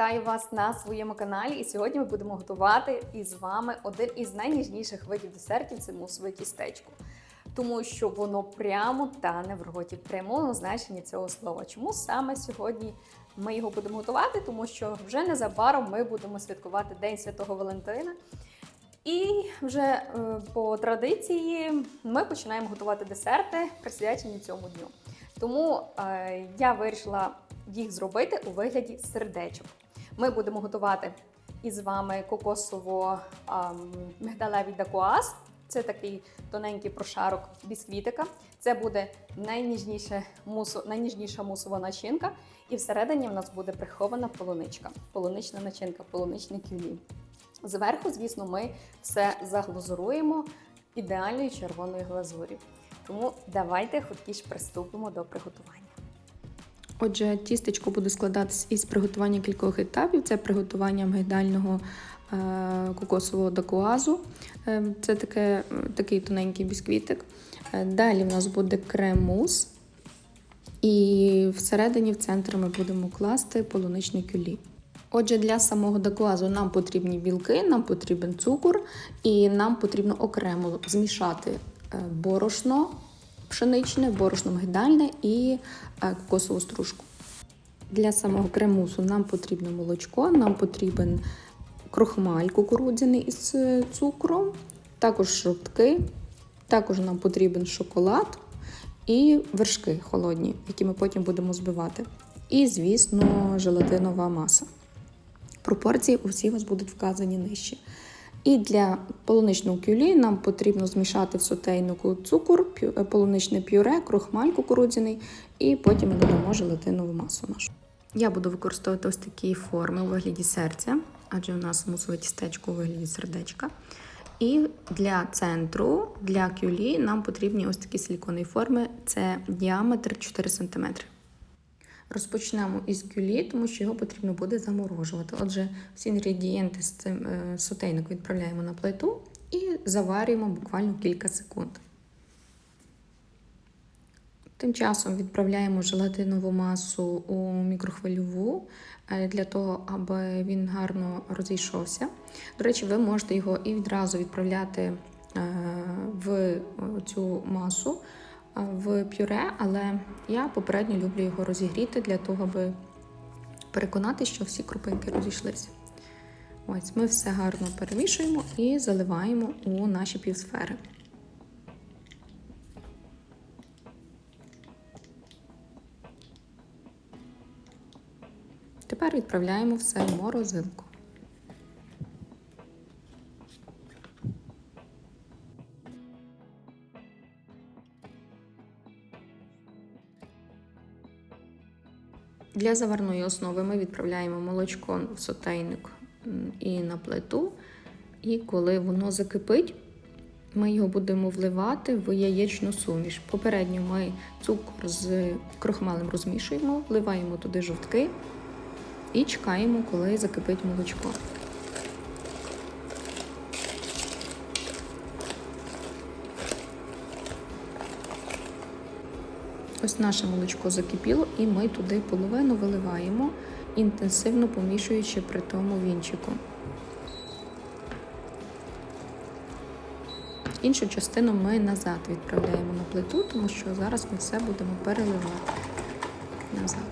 вітаю вас на своєму каналі. І сьогодні ми будемо готувати із вами один із найніжніших видів десертів це мусове тістечко. Тому що воно прямо тане в роті, в прямому значенні цього слова. Чому саме сьогодні ми його будемо готувати? Тому що вже незабаром ми будемо святкувати День Святого Валентина. І вже е, по традиції ми починаємо готувати десерти, присвячені цьому дню. Тому е, я вирішила їх зробити у вигляді сердечок. Ми будемо готувати із вами кокосово-мигдалевий дакуаз. Це такий тоненький прошарок бісквітика. Це буде найніжніше мусу, найніжніша мусова начинка. І всередині в нас буде прихована полуничка, полунична начинка, полуничний кюлі. Зверху, звісно, ми все заглазуруємо ідеальною червоною глазур'ю. Тому давайте хоткіш приступимо до приготування. Отже, тістечко буде складатись із приготування кількох етапів. Це приготування мигдального е, кокосового дакуазу. Е, Це таке, такий тоненький бісквітик. Е, Далі в нас буде крем-мус. І всередині в центр ми будемо класти полуничний кюлі. Отже, для самого дакуазу нам потрібні білки, нам потрібен цукор, і нам потрібно окремо змішати борошно пшеничне, борошно мигдальне і е, кокосову стружку. Для самого кремусу нам потрібно молочко, нам потрібен крохмаль кукурудзяний із е, цукром, також жовтки, також нам потрібен шоколад і вершки холодні, які ми потім будемо збивати. І, звісно, желатинова маса. Пропорції усі у вас будуть вказані нижче. І для полуничного кюлі нам потрібно змішати в сотейнику цукор, п'ю- полуничне пюре, крохмаль кукурудзяний, і потім ми додамо желатинову масу нашу. Я буду використовувати ось такі форми у вигляді серця, адже у нас мусове тістечко у вигляді сердечка. І для центру, для кюлі, нам потрібні ось такі силіконові форми. Це діаметр 4 см. Розпочнемо із кюлі, тому що його потрібно буде заморожувати. Отже, всі інгредієнти з цим е, сотейник відправляємо на плиту і заварюємо буквально кілька секунд. Тим часом відправляємо желатинову масу у мікрохвильову е, для того, аби він гарно розійшовся. До речі, ви можете його і відразу відправляти е, в цю масу в пюре, але я попередньо люблю його розігріти для того, аби переконати, що всі крупинки розійшлися. Ось ми все гарно перемішуємо і заливаємо у наші півсфери. Тепер відправляємо все в морозилку. Для заварної основи ми відправляємо молочко в сотейник і на плиту. І коли воно закипить, ми його будемо вливати в яєчну суміш. Попередньо ми цукор з крохмалем розмішуємо, вливаємо туди жовтки і чекаємо, коли закипить молочко. Ось наше молочко закипіло, і ми туди половину виливаємо, інтенсивно помішуючи при тому вінчику. Іншу частину ми назад відправляємо на плиту, тому що зараз ми все будемо переливати назад.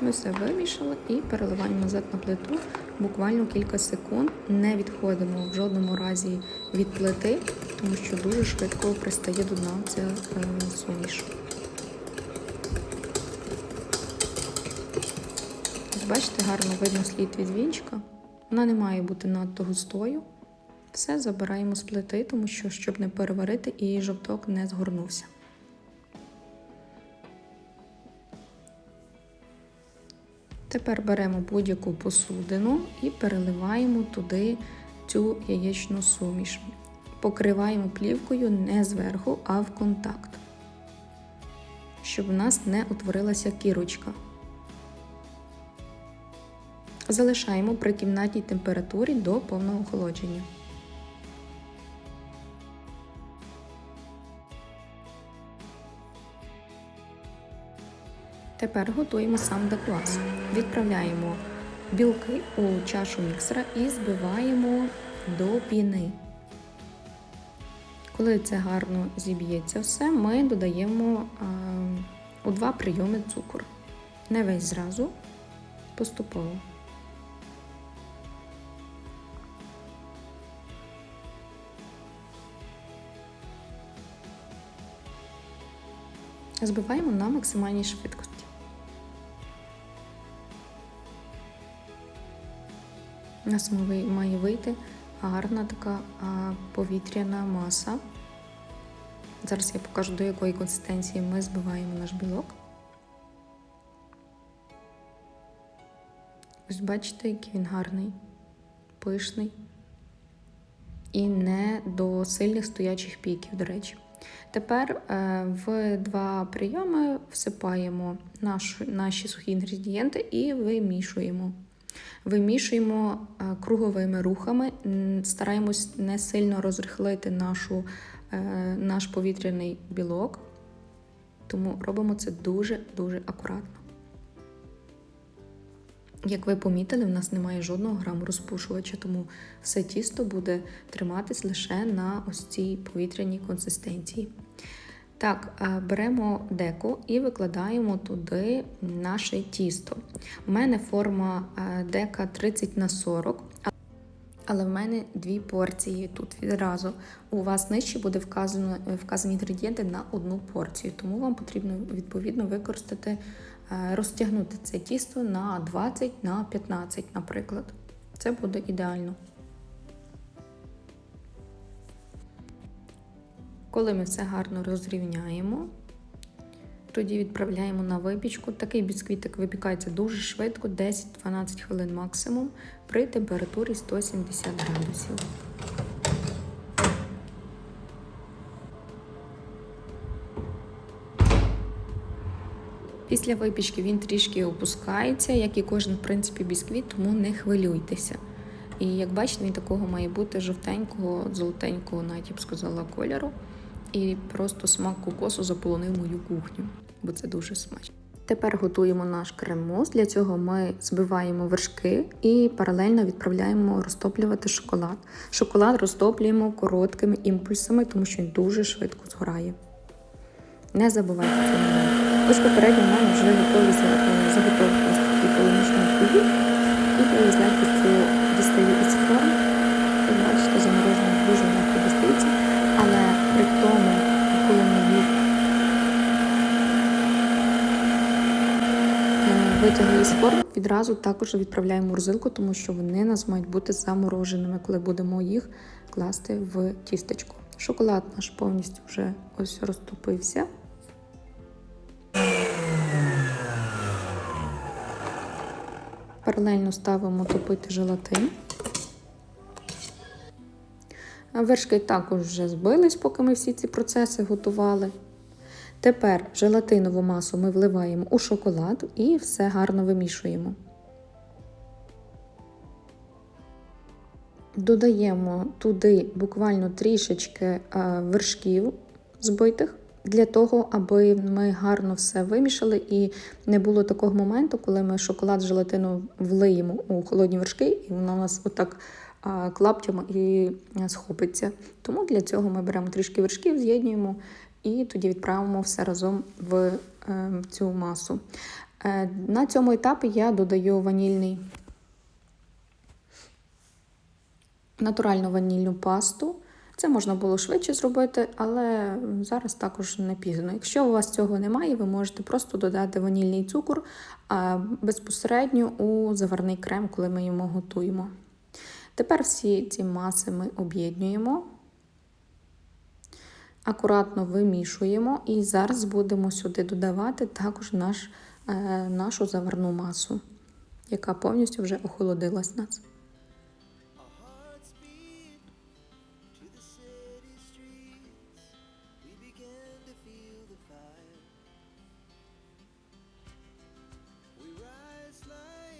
Ми все вимішали і переливаємо назад на плиту буквально кілька секунд. Не відходимо в жодному разі від плити, тому що дуже швидко пристає до дна ця е, суміш. Бачите, гарно видно слід від вінчика. Вона не має бути надто густою. Все забираємо з плити, тому що, щоб не переварити, і жовток не згорнувся. Тепер беремо будь-яку посудину і переливаємо туди цю яєчну суміш. Покриваємо плівкою не зверху, а в контакт, щоб в нас не утворилася кірочка. Залишаємо при кімнатній температурі до повного охолодження. Тепер готуємо сам декуаз. Відправляємо білки у чашу міксера і збиваємо до піни. Коли це гарно зіб'ється все, ми додаємо а, у два прийоми цукор. Не весь зразу, поступово. Збиваємо на максимальній швидкості. У нас має- вийти гарна така повітряна маса. Зараз я покажу, до якої консистенції ми збиваємо наш білок. Ось бачите, який він гарний, пишний і не до сильних стоячих піків, до речі. Тепер е, в два прийоми всипаємо наш, наші сухі інгредієнти і вимішуємо. Вимішуємо е, круговими рухами, стараємось не сильно розрихлити нашу, е, наш повітряний білок, тому робимо це дуже-дуже акуратно. Як ви помітили, в нас немає жодного граму розпушувача, тому все тісто буде триматись лише на ось цій повітряній консистенції. Так, е, беремо деко і викладаємо туди наше тісто. У мене форма е, дека 30 на 40, але в мене дві порції тут відразу. У вас нижче буде вказано, вказані інгредієнти на одну порцію, тому вам потрібно відповідно використати, е, розтягнути це тісто на 20 на 15, наприклад. Це буде ідеально. Коли ми все гарно розрівняємо, тоді відправляємо на випічку. Такий бісквітик випікається дуже швидко, 10-12 хвилин максимум, при температурі 170 градусів. Після випічки він трішки опускається, як і кожен, в принципі, бісквіт, тому не хвилюйтеся. І як бачите, він такого має бути жовтенького, золотенького, навіть я б сказала, кольору. І просто смак кокосу заполонив мою кухню, бо це дуже смачно. Тепер готуємо наш крем-мус. Для цього ми збиваємо вершки і паралельно відправляємо розтоплювати шоколад. Шоколад розтоплюємо короткими імпульсами, тому що він дуже швидко згорає. Не забувайте це момент. Ось попередньо в мене вже готові за- заготовки ось такі полуничні кубі. І коли з легкістю дістаю із форм. Як бачите, заморожено дуже легко дістається. Але при тому, коли ми їх е, витягли із форм, відразу також відправляємо морозилку, тому що вони нас мають бути замороженими, коли будемо їх класти в тістечко. Шоколад наш повністю вже ось розтопився. Паралельно ставимо топити желатин. Вершки також вже збились, поки ми всі ці процеси готували. Тепер желатинову масу ми вливаємо у шоколад і все гарно вимішуємо. Додаємо туди буквально трішечки е, вершків збитих для того, аби ми гарно все вимішали і не було такого моменту, коли ми шоколад желатину влиємо у холодні вершки, і воно у нас отак клаптями і схопиться. Тому для цього ми беремо трішки вершків, з'єднуємо і тоді відправимо все разом в е, цю масу. Е, на цьому етапі я додаю ванільний натуральну ванільну пасту. Це можна було швидше зробити, але зараз також не пізно. Якщо у вас цього немає, ви можете просто додати ванільний цукор безпосередньо у заварний крем, коли ми його готуємо. Тепер всі ці маси ми об'єднуємо, акуратно вимішуємо і зараз будемо сюди додавати також наш, е, нашу заварну масу, яка повністю вже охолодилась нас.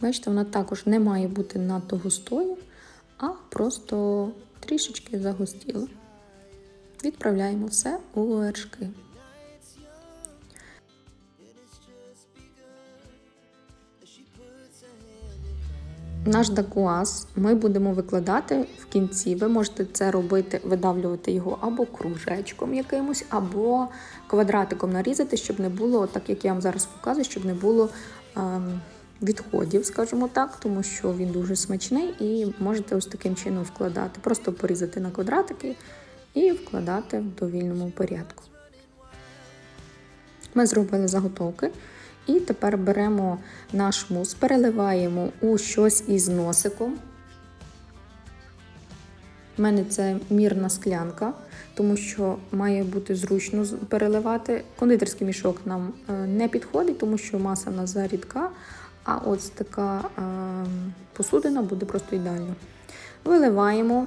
Бачите, вона також не має бути надто густою, а просто трішечки загустіла. Відправляємо все у лоєршки. Наш дакуаз ми будемо викладати в кінці. Ви можете це робити, видавлювати його або кружечком якимось, або квадратиком нарізати, щоб не було, так як я вам зараз показую, щоб не було ем, відходів, скажімо так, тому що він дуже смачний і можете ось таким чином вкладати. Просто порізати на квадратики і вкладати в довільному порядку. Ми зробили заготовки. І тепер беремо наш мус, переливаємо у щось із носиком. У мене це мірна склянка, тому що має бути зручно переливати. Кондитерський мішок нам е, не підходить, тому що маса в нас зарідка, а ось така е, посудина буде просто ідеально. Виливаємо,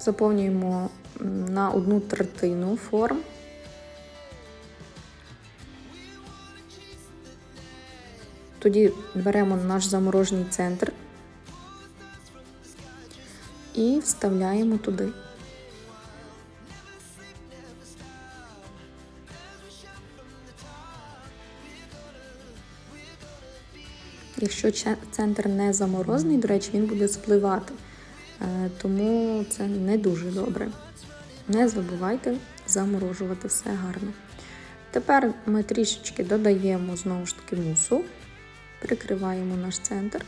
заповнюємо на одну третину форм. Тоді беремо наш заморожений центр і вставляємо туди. Якщо центр не заморозений, до речі, він буде спливати, Е, тому це не дуже добре. Не забувайте заморожувати все гарно. Тепер ми трішечки додаємо знову ж таки мусу, прикриваємо наш центр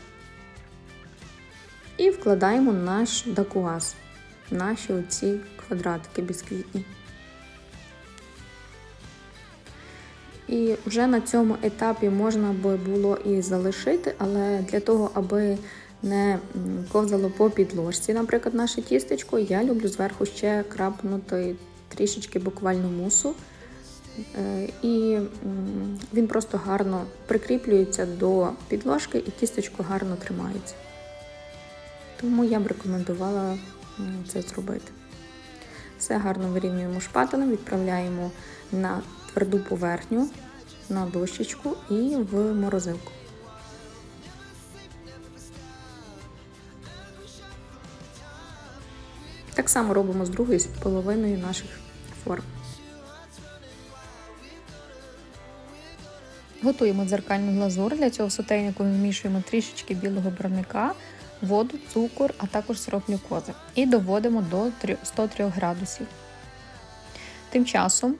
і вкладаємо наш дакуаз, наші оці квадратики бісквітні. І вже на цьому етапі можна би було і залишити, але для того, аби не ковзало по підложці, наприклад, наше тістечко, я люблю зверху ще крапнути трішечки буквально мусу. Е, І він просто гарно прикріплюється до підложки і тістечко гарно тримається. Тому я б рекомендувала це зробити. Все гарно вирівнюємо шпателем, відправляємо на тверду поверхню, на дощечку і в морозилку. Так само робимо з другою половиною наших форм. Готуємо дзеркальну глазур. Для цього в сотейнику вмішуємо трішечки білого барвника, воду, цукор, а також сироп глюкози. І доводимо до 103 градусів. Тим часом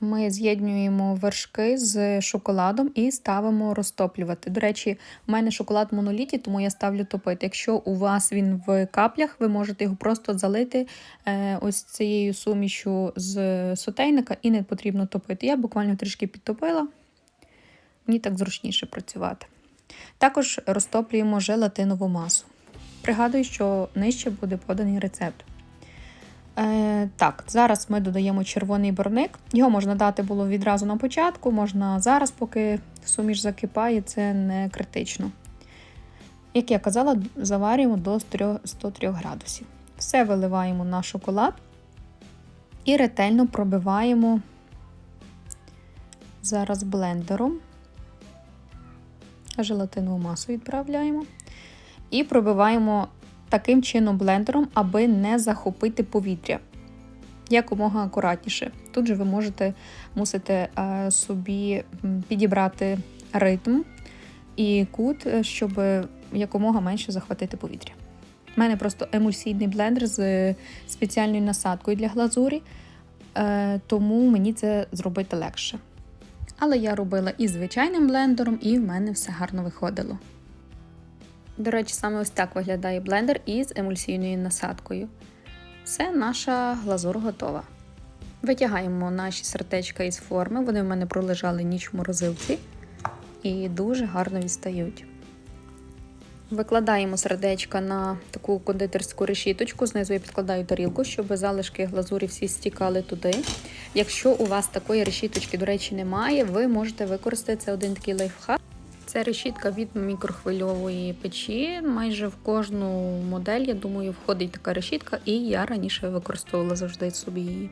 ми з'єднуємо вершки з шоколадом і ставимо розтоплювати. До речі, у мене шоколад моноліті, тому я ставлю топити. Якщо у вас він в каплях, ви можете його просто залити е, ось цією сумішю з сотейника і не потрібно топити. Я буквально трішки підтопила, мені так зручніше працювати. Також розтоплюємо желатинову масу. Пригадую, що нижче буде поданий рецепт. Е, так, зараз ми додаємо червоний барвник. Його можна дати було відразу на початку, можна зараз, поки суміш закипає, це не критично. Як я казала, заварюємо до 103 градусів. Все виливаємо на шоколад і ретельно пробиваємо зараз блендером. Желатинову масу відправляємо. І пробиваємо таким чином блендером, аби не захопити повітря. Якомога акуратніше. Тут же ви можете мусите собі підібрати ритм і кут, е, щоб якомога менше захватити повітря. У мене просто емульсійний блендер з спеціальною насадкою для глазурі, е, тому мені це зробити легше. Але я робила і звичайним блендером, і в мене все гарно виходило. До речі, саме ось так виглядає блендер із емульсійною насадкою. Все, наша глазур готова. Витягаємо наші сердечка із форми, вони в мене пролежали ніч в морозилці і дуже гарно відстають. Викладаємо сердечка на таку кондитерську решіточку, знизу я підкладаю тарілку, щоб залишки глазурі всі стікали туди. Якщо у вас такої решіточки, до речі, немає, ви можете використати це один такий лайфхак. Це решітка від мікрохвильової печі. Майже в кожну модель, я думаю, входить така решітка, і я раніше використовувала завжди собі її.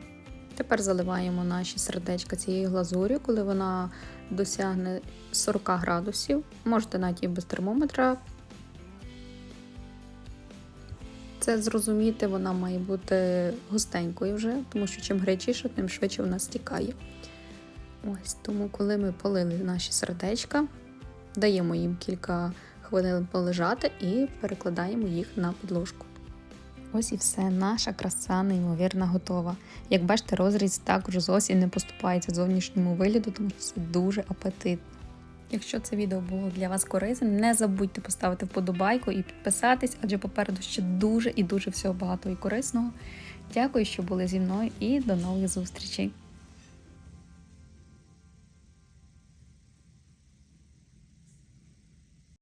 Тепер заливаємо наші сердечка цією глазур'ю, коли вона досягне 40 градусів. Можете навіть і без термометра. Це зрозуміти, вона має бути густенькою вже, тому що чим гарячіше, тим швидше вона стікає. Ось тому, коли ми полили наші сердечка, даємо їм кілька хвилин полежати і перекладаємо їх на підложку. Ось і все, наша краса неймовірно готова. Як бачите, розріз також зовсім не поступається зовнішньому вигляду, тому що це дуже апетитно. Якщо це відео було для вас корисним, не забудьте поставити вподобайку і підписатись, адже попереду ще дуже і дуже всього багато і корисного. Дякую, що були зі мною, і до нових зустрічей!